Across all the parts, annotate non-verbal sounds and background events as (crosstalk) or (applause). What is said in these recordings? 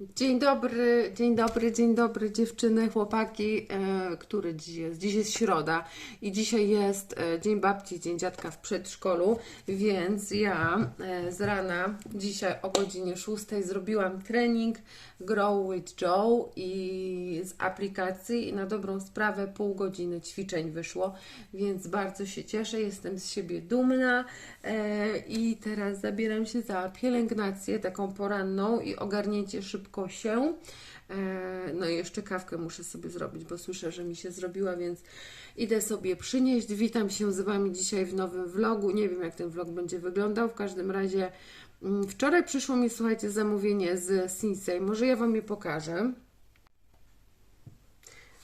Dzień dobry, dzień dobry, dzień dobry dziewczyny, chłopaki, e, który dziś jest? Dziś jest środa i dzisiaj jest e, dzień babci, dzień dziadka w przedszkolu, więc ja e, z rana dzisiaj o godzinie 6 zrobiłam trening Grow with Joe i z aplikacji i na dobrą sprawę pół godziny ćwiczeń wyszło, więc bardzo się cieszę, jestem z siebie dumna i teraz zabieram się za pielęgnację taką poranną i ogarnięcie szybko się. E, No i jeszcze kawkę muszę sobie zrobić, bo słyszę, że mi się zrobiła, więc idę sobie przynieść. Witam się z Wami dzisiaj w nowym vlogu. Nie wiem, jak ten vlog będzie wyglądał. W każdym razie mm, wczoraj przyszło mi, słuchajcie, zamówienie z Sinsei. Może ja Wam je pokażę.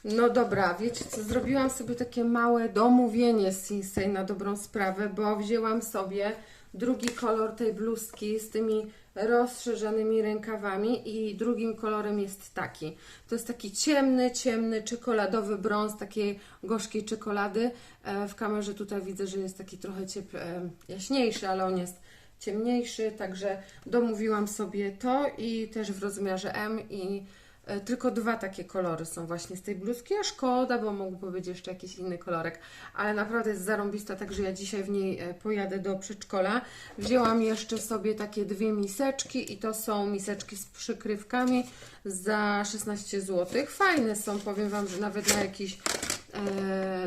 No dobra, wiecie co, zrobiłam sobie takie małe domówienie z Sinsei na dobrą sprawę, bo wzięłam sobie drugi kolor tej bluzki z tymi rozszerzonymi rękawami i drugim kolorem jest taki. To jest taki ciemny, ciemny, czekoladowy brąz takiej gorzkiej czekolady. E, W kamerze tutaj widzę, że jest taki trochę e, jaśniejszy, ale on jest ciemniejszy, także domówiłam sobie to i też w rozmiarze M i Tylko dwa takie kolory są właśnie z tej bluzki, a szkoda, bo mógłby być jeszcze jakiś inny kolorek, ale naprawdę jest zarąbista, także ja dzisiaj w niej e, pojadę do przedszkola. Wzięłam jeszcze sobie takie dwie miseczki i to są miseczki z przykrywkami za 16 zł. Fajne są, powiem Wam, że nawet na jakiś e,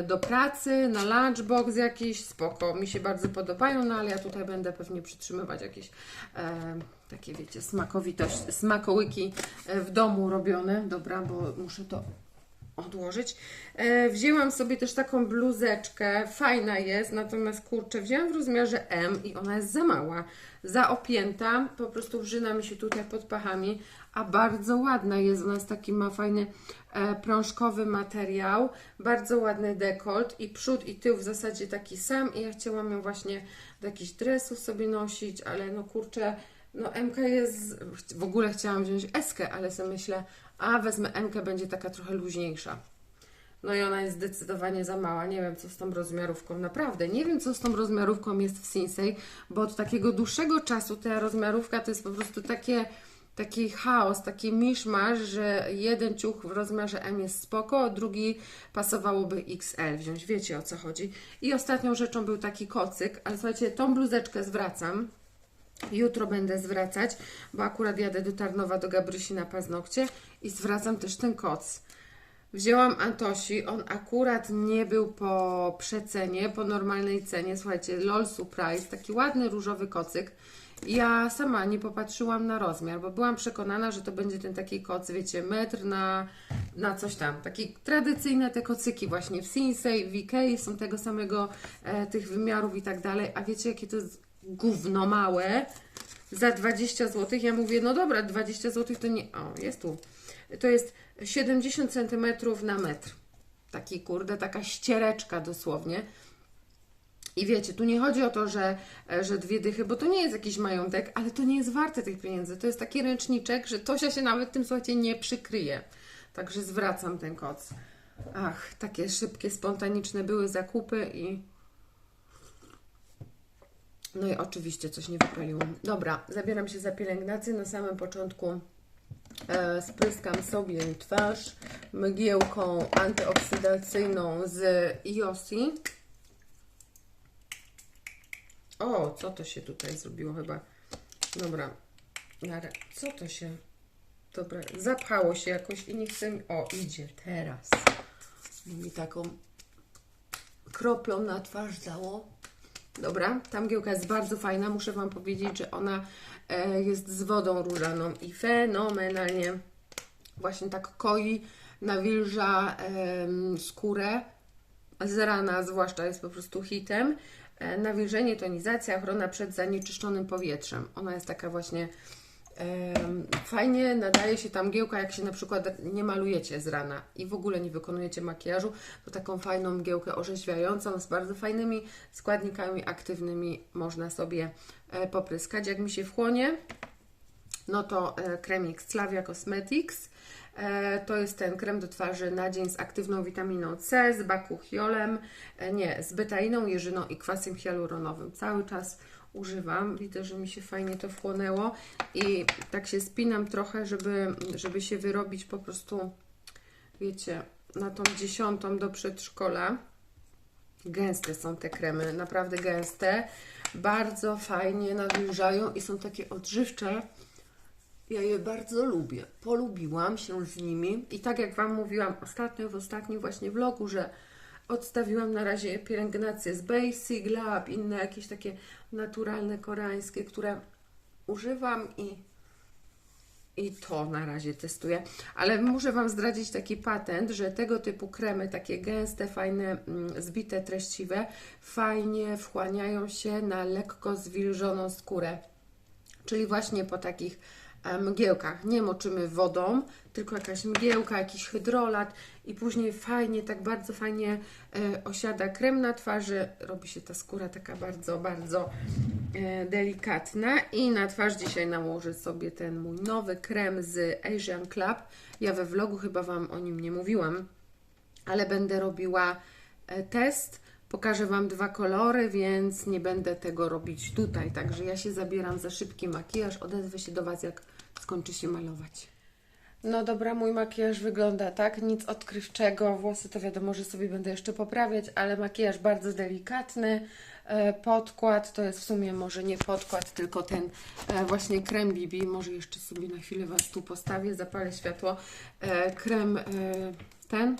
do pracy, na lunchbox jakiś, spoko, mi się bardzo podobają, no ale ja tutaj będę pewnie przytrzymywać jakieś e, takie, wiecie, smakowitość, smakołyki e, w domu robione, dobra, bo muszę to odłożyć. E, wzięłam sobie też taką bluzeczkę, fajna jest, natomiast kurczę, wzięłam w rozmiarze M i ona jest za mała, za opięta, po prostu wrzyna mi się tutaj pod pachami, a bardzo ładna jest, ona jest taki, ma fajny e, prążkowy materiał, bardzo ładny dekolt i przód i tył w zasadzie taki sam i ja chciałam ją właśnie do jakichś dresów sobie nosić, ale no kurczę, no MK jest, w ogóle chciałam wziąć Eskę, ale sobie myślę, a wezmę MK, będzie taka trochę luźniejsza. No i ona jest zdecydowanie za mała. Nie wiem, co z tą rozmiarówką. Naprawdę, nie wiem, co z tą rozmiarówką jest w Sinsei, bo od takiego dłuższego czasu ta rozmiarówka to jest po prostu takie, taki chaos, taki miszmasz, że jeden ciuch w rozmiarze M jest spoko, drugi pasowałoby XL wziąć. Wiecie, o co chodzi. I ostatnią rzeczą był taki kocyk, ale słuchajcie, tą bluzeczkę zwracam. Jutro będę zwracać, bo akurat jadę do Tarnowa do Gabrysi na paznokcie i zwracam też ten koc. Wzięłam Antosi, on akurat nie był po przecenie, po normalnej cenie. Słuchajcie, LOL Surprise, taki ładny różowy kocyk. Ja sama nie popatrzyłam na rozmiar, bo byłam przekonana, że to będzie ten taki koc, wiecie, metr na, na coś tam. Takie tradycyjne te kocyki właśnie w Sinsei, w Ikei są tego samego, e, tych wymiarów i tak dalej. A wiecie, jakie to jest gówno małe? Za 20 zł. Ja mówię, no dobra, 20 zł to nie... O, jest tu. To jest 70 cm na metr. Taki kurde, taka ściereczka dosłownie. I wiecie, tu nie chodzi o to, że, e, że dwie dychy, bo to nie jest jakiś majątek, ale to nie jest warte tych pieniędzy. To jest taki ręczniczek, że Tosia się nawet tym, słuchajcie, nie przykryje. Także zwracam ten koc. Ach, takie szybkie, spontaniczne były zakupy i... No i oczywiście coś nie wypaliłam. Dobra, zabieram się za pielęgnację. Na samym początku e, spryskam sobie twarz mgiełką antyoksydacyjną z Iosi. O, co to się tutaj zrobiło chyba? Dobra, co to się... Dobra, zapchało się jakoś i nie chcę. O, idzie teraz. Mi taką kroplą na twarz dało. Dobra, ta mgiełka jest bardzo fajna. Muszę Wam powiedzieć, że ona e, jest z wodą różaną i fenomenalnie właśnie tak koi, nawilża skórę. Z rana zwłaszcza jest po prostu hitem. E, nawilżenie, tonizacja, ochrona przed zanieczyszczonym powietrzem. Ona jest taka właśnie fajnie nadaje się ta mgiełka, jak się na przykład nie malujecie z rana i w ogóle nie wykonujecie makijażu, to taką fajną mgiełkę orzeźwiającą z bardzo fajnymi składnikami aktywnymi można sobie e, popryskać. Jak mi się wchłonie, no to e, kremik Slavia Cosmetics. E, To jest ten krem do twarzy na dzień z aktywną witaminą C, z bakuchiolem, e, nie, z betainą, jeżyną i kwasem hialuronowym. Cały czas używam. Widzę, że mi się fajnie to wchłonęło i tak się spinam trochę, żeby, żeby się wyrobić po prostu, wiecie, na tą dziesiątą do przedszkola. Gęste są te kremy, naprawdę gęste. Bardzo fajnie nawilżają i są takie odżywcze. Ja je bardzo lubię. Polubiłam się z nimi. I tak jak Wam mówiłam ostatnio, w ostatnim właśnie vlogu, że odstawiłam na razie pielęgnację z Basic Lab, inne jakieś takie naturalne koreańskie, które używam i i to na razie testuję, ale muszę Wam zdradzić taki patent, że tego typu kremy, takie gęste, fajne, mm, zbite, treściwe, fajnie wchłaniają się na lekko zwilżoną skórę. Czyli właśnie po takich mgiełkach. Nie moczymy wodą, tylko jakaś mgiełka, jakiś hydrolat i później fajnie, tak bardzo fajnie e, osiada krem na twarzy. Robi się ta skóra taka bardzo, bardzo e, delikatna. I na twarz dzisiaj nałożę sobie ten mój nowy krem z Asian Club. Ja we vlogu chyba Wam o nim nie mówiłam, ale będę robiła e, test. Pokażę Wam dwa kolory, więc nie będę tego robić tutaj. Także ja się zabieram za szybki makijaż. Odezwę się do Was, jak skończy się malować. No dobra, mój makijaż wygląda tak, nic odkrywczego. Włosy to wiadomo, że sobie będę jeszcze poprawiać, ale makijaż bardzo delikatny. E, Podkład to jest w sumie może nie podkład, tylko ten e, właśnie krem BB. Może jeszcze sobie na chwilę Was tu postawię, zapalę światło. E, Krem ten.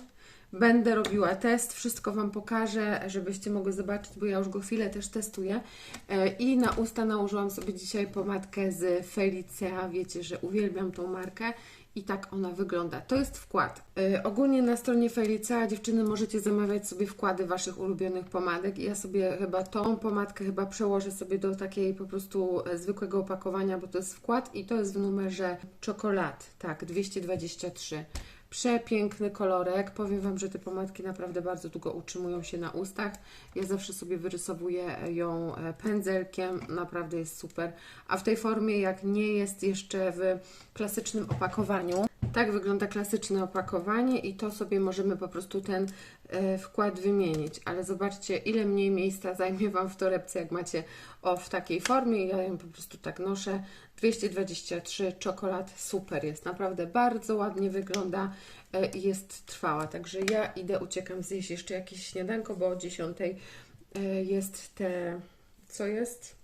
Będę robiła test, wszystko Wam pokażę, żebyście mogły zobaczyć, bo ja już go chwilę też testuję. E, I na usta nałożyłam sobie dzisiaj pomadkę z Felicea. Wiecie, że uwielbiam tą markę i tak ona wygląda. To jest wkład. E, ogólnie na stronie Felicea dziewczyny możecie zamawiać sobie wkłady Waszych ulubionych pomadek ja sobie chyba tą pomadkę chyba przełożę sobie do takiej po prostu e, zwykłego opakowania, bo to jest wkład i to jest w numerze czekolad, tak, 223. Przepiękny kolorek. Powiem Wam, że te pomadki naprawdę bardzo długo utrzymują się na ustach. Ja zawsze sobie wyrysowuję ją e, pędzelkiem. Naprawdę jest super. A w tej formie, jak nie jest jeszcze w klasycznym opakowaniu, tak wygląda klasyczne opakowanie i to sobie możemy po prostu ten e, wkład wymienić. Ale zobaczcie, ile mniej miejsca zajmie Wam w torebce, jak macie o w takiej formie. Ja ją po prostu tak noszę. 223 czekolad, super jest. Naprawdę bardzo ładnie wygląda e, i jest trwała. Także ja idę, uciekam zjeść jeszcze jakieś śniadanko, bo o 10 e, jest te, co jest?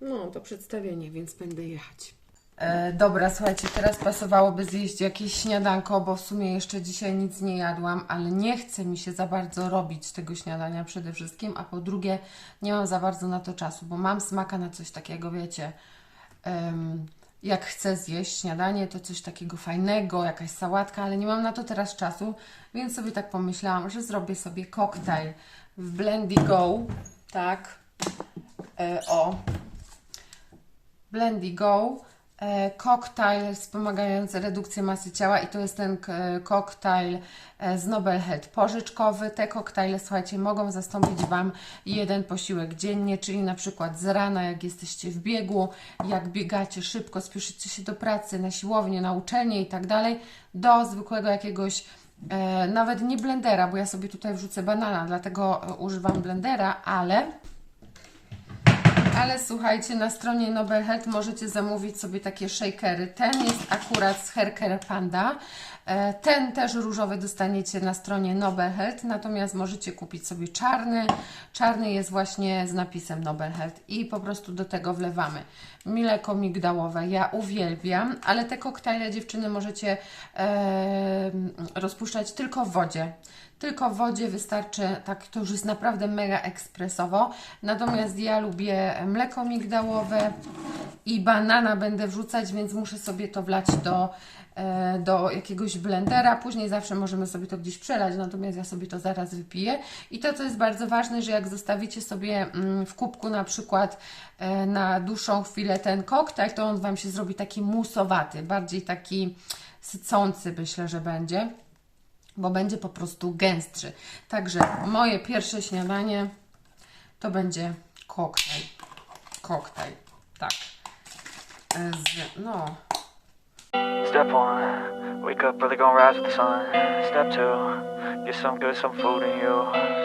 No, to przedstawienie, więc będę jechać. E, dobra, słuchajcie, teraz pasowałoby zjeść jakieś śniadanko, bo w sumie jeszcze dzisiaj nic nie jadłam, ale nie chce mi się za bardzo robić tego śniadania przede wszystkim, a po drugie nie mam za bardzo na to czasu, bo mam smaka na coś takiego, wiecie, em, jak chcę zjeść śniadanie, to coś takiego fajnego, jakaś sałatka, ale nie mam na to teraz czasu, więc sobie tak pomyślałam, że zrobię sobie koktajl w Blendy Go, tak, e, o, Blendy Go, e, koktajl wspomagający redukcję masy ciała i to jest ten e, koktajl e, z Nobel Health pożyczkowy. Te koktajle, słuchajcie, mogą zastąpić Wam jeden posiłek dziennie, czyli na przykład z rana, jak jesteście w biegu, jak biegacie szybko, spieszycie się do pracy, na siłownię, na uczelnię i tak dalej, do zwykłego jakiegoś e, nawet nie blendera, bo ja sobie tutaj wrzucę banana, dlatego e, używam blendera, ale ale słuchajcie, na stronie Nobel Health możecie zamówić sobie takie shakery. Ten jest akurat z Haircare Panda. E, Ten też różowy dostaniecie na stronie Nobel Health, natomiast możecie kupić sobie czarny. Czarny jest właśnie z napisem Nobel Health i po prostu do tego wlewamy mleko migdałowe. Ja uwielbiam, ale te koktajle dziewczyny możecie e, rozpuszczać tylko w wodzie. Tylko w wodzie wystarczy, tak to już jest naprawdę mega ekspresowo. Natomiast ja lubię mleko migdałowe i banana będę wrzucać, więc muszę sobie to wlać do, e, do jakiegoś blendera. Później zawsze możemy sobie to gdzieś przelać, natomiast ja sobie to zaraz wypiję. I to, co jest bardzo ważne, że jak zostawicie sobie mm, w kubku na przykład e, na dłuższą chwilę ten koktajl, to on Wam się zrobi taki musowaty, bardziej taki sycący myślę, że będzie bo będzie po prostu gęstszy. Także moje pierwsze śniadanie to będzie koktajl. Koktajl, tak. E, Z, no, Step one, wake up early, gonna rise with the sun. Step two, get some good, some food in you.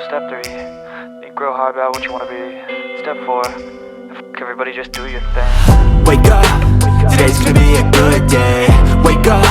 Step three, think real hard about what you wanna be. Step four, everybody just do your thing. Wake up, today's gonna be a good day. Wake up,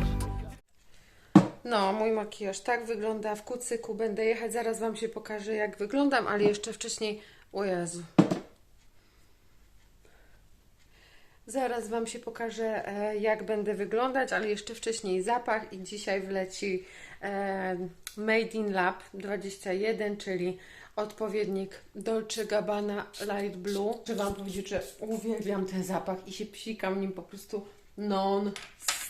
No, mój makijaż tak wygląda w kucyku. Będę jechać, zaraz Wam się pokażę, jak wyglądam, ale jeszcze wcześniej. O Jezu. Zaraz Wam się pokażę, e, jak będę wyglądać, ale jeszcze wcześniej zapach. I dzisiaj wleci e, Made in Lab 21, czyli odpowiednik Dolce Gabbana Light Blue. Chcę Wam powiedzieć, że uwielbiam ten zapach i się psikam nim po prostu non-stop.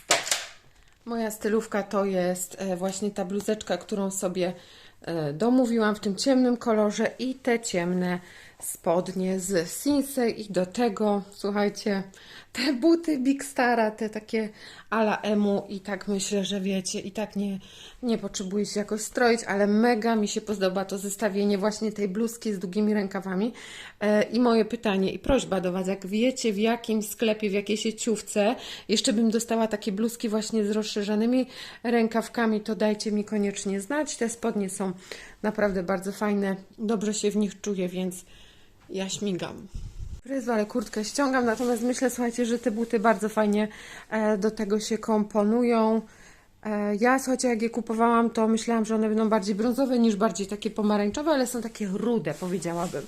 Moja stylówka to jest e, właśnie ta bluzeczka, którą sobie e, domówiłam w tym ciemnym kolorze i te ciemne spodnie z Sinsei i do tego, słuchajcie, te buty Big Stara, te takie ala emu i tak myślę, że wiecie, i tak nie, nie potrzebuję się jakoś stroić, ale mega mi się podoba to zestawienie właśnie tej bluzki z długimi rękawami e, i moje pytanie i prośba do Was, jak wiecie w jakim sklepie, w jakiej sieciówce jeszcze bym dostała takie bluzki właśnie z rozszerzonymi rękawkami, to dajcie mi koniecznie znać. Te spodnie są naprawdę bardzo fajne, dobrze się w nich czuję, więc ja śmigam. Fryzu, ale kurtkę ściągam, natomiast myślę, słuchajcie, że te buty bardzo fajnie e, do tego się komponują. E, ja, słuchajcie, jak je kupowałam, to myślałam, że one będą bardziej brązowe niż bardziej takie pomarańczowe, ale są takie rude, powiedziałabym.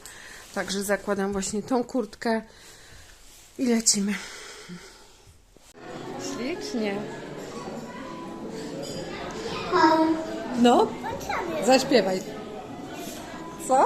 Także zakładam właśnie tą kurtkę i lecimy. Ślicznie. No, zaśpiewaj. Co?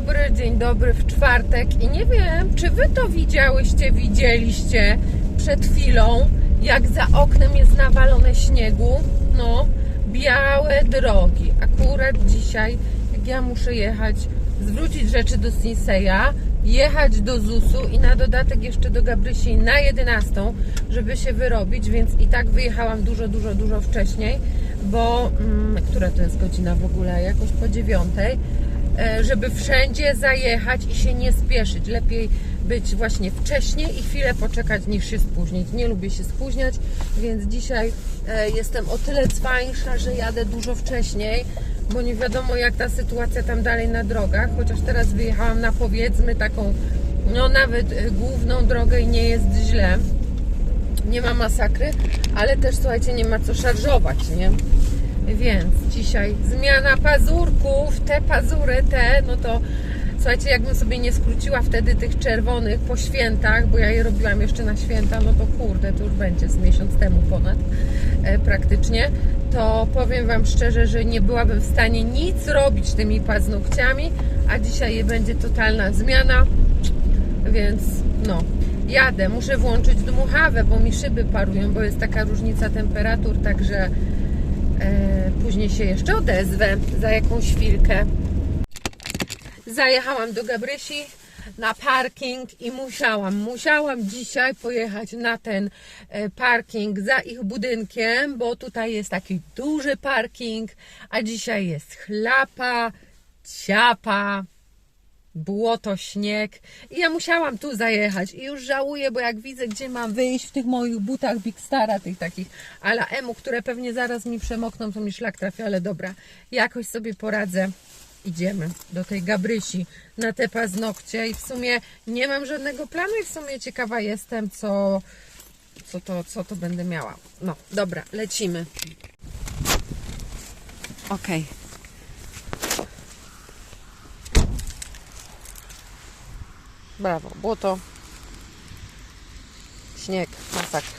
Dobry, dzień dobry w czwartek. I nie wiem, czy wy to widziałyście, widzieliście przed chwilą, jak za oknem jest nawalone śniegu. No, białe drogi. Akurat dzisiaj, jak ja muszę jechać, zwrócić rzeczy do Sinseya, jechać do ZUS-u i na dodatek jeszcze do Gabrysi na 11, żeby się wyrobić, więc i tak wyjechałam dużo, dużo, dużo wcześniej, bo mm, która to jest godzina w ogóle? Jakoś po dziewiątej żeby wszędzie zajechać i się nie spieszyć. Lepiej być właśnie wcześniej i chwilę poczekać niż się spóźnić. Nie lubię się spóźniać, więc dzisiaj e, jestem o tyle cwańsza, że jadę dużo wcześniej, bo nie wiadomo jak ta sytuacja tam dalej na drogach, chociaż teraz wyjechałam na powiedzmy taką, no nawet e, główną drogę i nie jest źle. Nie ma masakry, ale też słuchajcie, nie ma co szarżować, nie? Więc dzisiaj zmiana pazurków, te pazury, te, no to słuchajcie, jakbym sobie nie skróciła wtedy tych czerwonych po świętach, bo ja je robiłam jeszcze na święta, no to kurde, to już będzie z miesiąc temu ponad e, praktycznie, to powiem Wam szczerze, że nie byłabym w stanie nic robić tymi paznokciami, a dzisiaj będzie totalna zmiana, więc no, jadę, muszę włączyć dmuchawę, bo mi szyby parują, bo jest taka różnica temperatur, także później się jeszcze odezwę za jakąś chwilkę. Zajechałam do Gabrysi na parking i musiałam, musiałam dzisiaj pojechać na ten e, parking za ich budynkiem, bo tutaj jest taki duży parking, a dzisiaj jest chlapa, ciapa, błoto, śnieg i ja musiałam tu zajechać i już żałuję, bo jak widzę, gdzie mam wyjść w tych moich butach Big Stara, tych takich ala emu, które pewnie zaraz mi przemokną, to mi szlak trafi, ale dobra, jakoś sobie poradzę. Idziemy do tej Gabrysi na te paznokcie i w sumie nie mam żadnego planu i w sumie ciekawa jestem, co, co, to, co to będę miała. No, dobra, lecimy. Okej. Brawo, błoto, śnieg, masakra.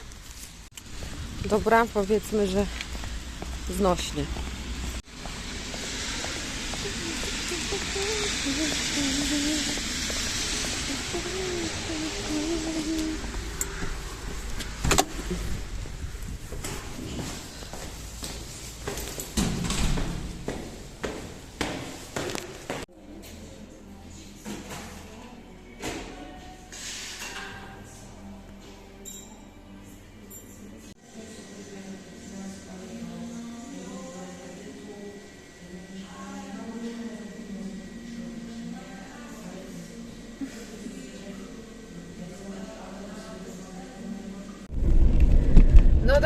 Dobra, powiedzmy, że znośnie. No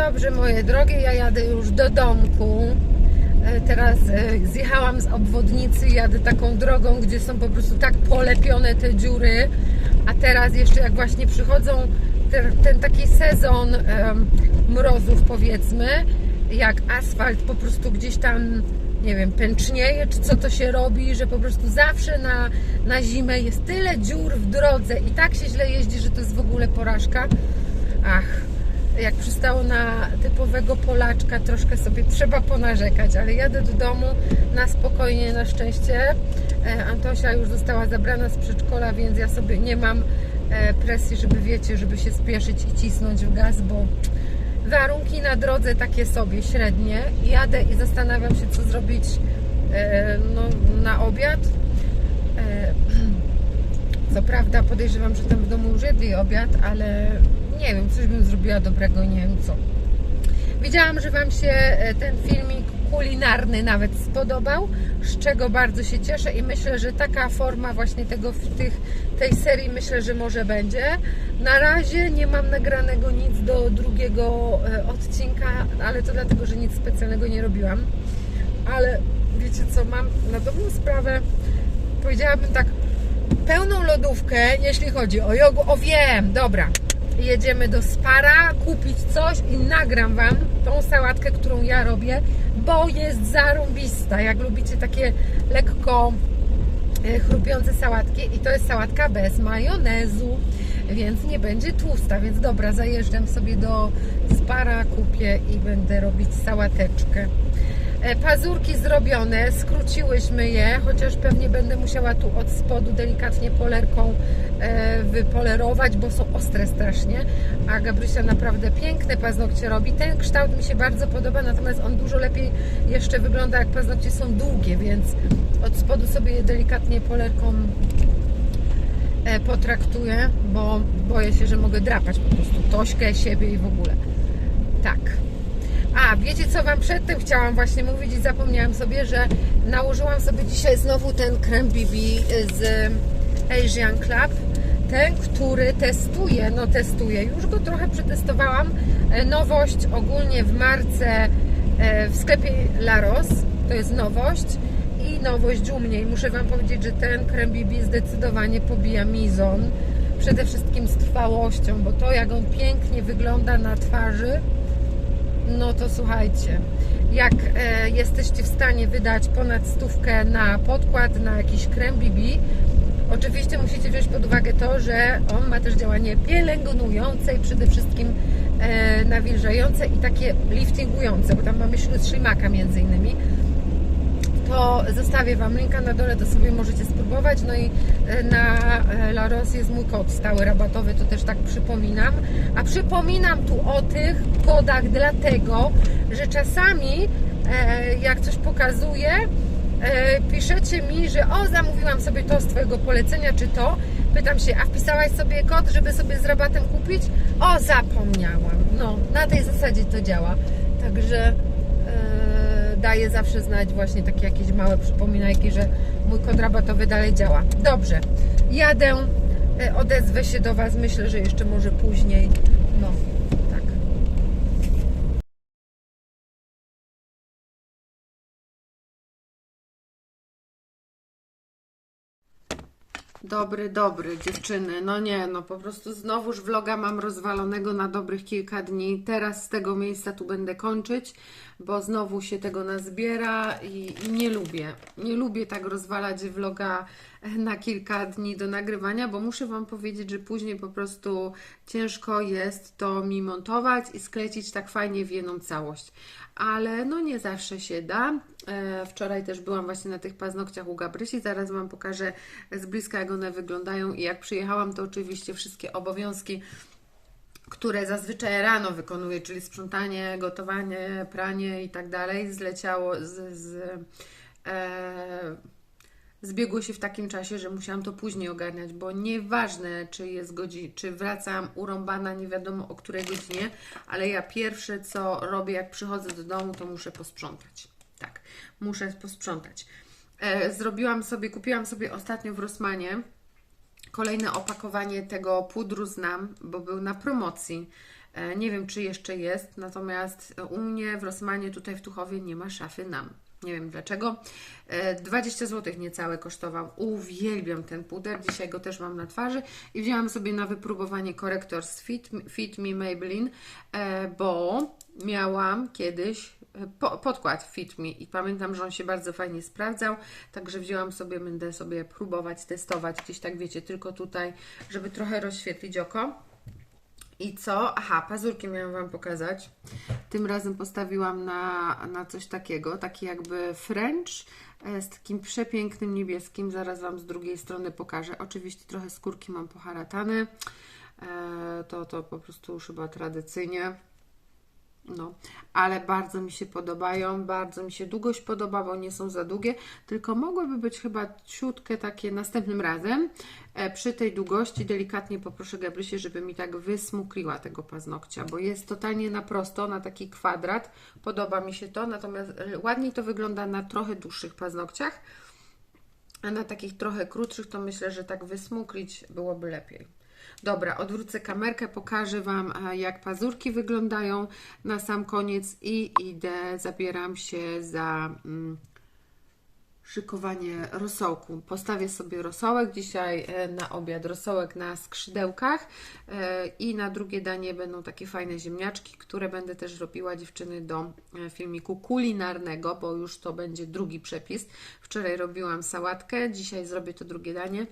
dobrze, moje drogie, ja jadę już do domku. E, Teraz e, zjechałam z obwodnicy, jadę taką drogą, gdzie są po prostu tak polepione te dziury. A teraz jeszcze jak właśnie przychodzą ten, ten taki sezon em, mrozów powiedzmy, jak asfalt po prostu gdzieś tam, nie wiem, pęcznieje, czy co to się robi, że po prostu zawsze na, na zimę jest tyle dziur w drodze i tak się źle jeździ, że to jest w ogóle porażka. Ach, jak przystało na typowego Polaczka, troszkę sobie trzeba ponarzekać, ale jadę do domu na spokojnie, na szczęście. E, Antosia już została zabrana z przedszkola, więc ja sobie nie mam e, presji, żeby wiecie, żeby się spieszyć i cisnąć w gaz, bo warunki na drodze takie sobie, średnie. Jadę i zastanawiam się, co zrobić e, no, na obiad. (clears throat) Co prawda podejrzewam, że tam w domu już jedli obiad, ale nie wiem, coś bym zrobiła dobrego, nie wiem co. Widziałam, że Wam się e, ten filmik kulinarny nawet spodobał, z czego bardzo się cieszę i myślę, że taka forma właśnie tego, tych, tej serii myślę, że może będzie. Na razie nie mam nagranego nic do drugiego e, odcinka, ale to dlatego, że nic specjalnego nie robiłam. Ale wiecie co, mam na dobrą sprawę, powiedziałabym tak, pełną lodówkę, jeśli chodzi o jogu. O wiem, dobra. Jedziemy do Spara, kupić coś i nagram Wam tą sałatkę, którą ja robię, bo jest zarąbista. Jak lubicie takie lekko e, chrupiące sałatki i to jest sałatka bez majonezu, więc nie będzie tłusta, więc dobra, zajeżdżam sobie do Spara, kupię i będę robić sałateczkę. E, Pazurki zrobione, skróciłyśmy je, chociaż pewnie będę musiała tu od spodu delikatnie polerką e, wypolerować, bo są ostre strasznie. A Gabrysia naprawdę piękne paznokcie robi. Ten kształt mi się bardzo podoba, natomiast on dużo lepiej jeszcze wygląda, jak paznokcie są długie, więc od spodu sobie je delikatnie polerką e, potraktuję, bo boję się, że mogę drapać po prostu tośkę, siebie i w ogóle. Tak. A, wiecie co Wam przedtem chciałam właśnie mówić i zapomniałam sobie, że nałożyłam sobie dzisiaj znowu ten krem BB z Asian Club. Ten, który testuję, no testuję, już go trochę przetestowałam. E, Nowość ogólnie w marce e, w sklepie Laros, to jest nowość i nowość u mnie. I muszę Wam powiedzieć, że ten krem BB zdecydowanie pobija mizon. Przede wszystkim z trwałością, bo to jak on pięknie wygląda na twarzy, no to słuchajcie, jak e, jesteście w stanie wydać ponad stówkę na podkład, na jakiś krem BB, oczywiście musicie wziąć pod uwagę to, że on ma też działanie pielęgnujące i przede wszystkim e, nawilżające i takie liftingujące, bo tam mamy śl- ślimaka między innymi to zostawię Wam linka na dole, to sobie możecie spróbować. No i e, na e, La Rose jest mój kod stały rabatowy, to też tak przypominam. A przypominam tu o tych kodach dlatego, że czasami e, jak coś pokazuję, piszecie mi, że o, zamówiłam sobie to z Twojego polecenia, czy to. Pytam się, a wpisałaś sobie kod, żeby sobie z rabatem kupić? O, zapomniałam. No, na tej zasadzie to działa. Także e, daję zawsze znać właśnie takie jakieś małe przypominajki, że mój kod rabatowy dalej działa. Dobrze, jadę, e, odezwę się do Was, myślę, że jeszcze może później. No, Dobry, dobry, dziewczyny. No nie, no po prostu znowuż vloga mam rozwalonego na dobrych kilka dni. Teraz z tego miejsca tu będę kończyć, bo znowu się tego nazbiera i, i nie lubię. Nie lubię tak rozwalać vloga na kilka dni do nagrywania, bo muszę Wam powiedzieć, że później po prostu ciężko jest to mi montować i sklecić tak fajnie w jedną całość. Ale no nie zawsze się da. E, Wczoraj też byłam właśnie na tych paznokciach u Gabrysi. Zaraz Wam pokażę z bliska, jak one wyglądają. I jak przyjechałam, to oczywiście wszystkie obowiązki które zazwyczaj rano wykonuję, czyli sprzątanie, gotowanie, pranie i tak dalej, zleciało z, z e, zbiegło się w takim czasie, że musiałam to później ogarniać, bo nieważne, czy jest godzin, czy wracam urąbana, nie wiadomo o której godzinie, ale ja pierwsze, co robię, jak przychodzę do domu, to muszę posprzątać. Tak, muszę posprzątać. E, zrobiłam sobie, kupiłam sobie ostatnio w Rossmanie kolejne opakowanie tego pudru znam, bo był na promocji. E, Nie wiem, czy jeszcze jest, natomiast u mnie w Rossmanie tutaj w Tuchowie nie ma szafy nam. Nie wiem dlaczego. E, 20 zł niecałe kosztował. Uwielbiam ten puder. Dzisiaj go też mam na twarzy. I wzięłam sobie na wypróbowanie korektor z Fit, Fit Me Maybelline, e, bo miałam kiedyś e, po, podkład Fit Me i pamiętam, że on się bardzo fajnie sprawdzał, także wzięłam sobie, będę sobie próbować, testować gdzieś tak wiecie, tylko tutaj, żeby trochę rozświetlić oko. I co? Aha, pazurki miałam Wam pokazać. Tym razem postawiłam na, na coś takiego, taki jakby French z takim przepięknym niebieskim. Zaraz Wam z drugiej strony pokażę. Oczywiście trochę skórki mam poharatane. E, to, to po prostu już chyba tradycyjnie. No, ale bardzo mi się podobają, bardzo mi się długość podoba, bo nie są za długie, tylko mogłyby być chyba ciutkę takie następnym razem. E, przy tej długości delikatnie poproszę Gabrysię, żeby mi tak wysmukliła tego paznokcia, bo jest totalnie na prosto, na taki kwadrat. Podoba mi się to, natomiast e, ładniej to wygląda na trochę dłuższych paznokciach, a na takich trochę krótszych to myślę, że tak wysmuklić byłoby lepiej. Dobra, odwrócę kamerkę, pokażę Wam, e, jak pazurki wyglądają na sam koniec i idę, zabieram się za mm, szykowanie rosołku. Postawię sobie rosołek, dzisiaj e, na obiad rosołek na skrzydełkach e, i na drugie danie będą takie fajne ziemniaczki, które będę też robiła dziewczyny do filmiku kulinarnego, bo już to będzie drugi przepis. Wczoraj robiłam sałatkę, dzisiaj zrobię to drugie danie.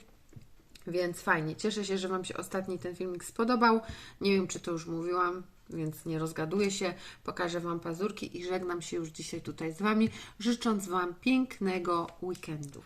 Więc fajnie. Cieszę się, że Wam się ostatni ten filmik spodobał. Nie wiem, czy to już mówiłam, więc nie rozgaduję się. Pokażę Wam pazurki i żegnam się już dzisiaj tutaj z Wami, życząc Wam pięknego weekendu.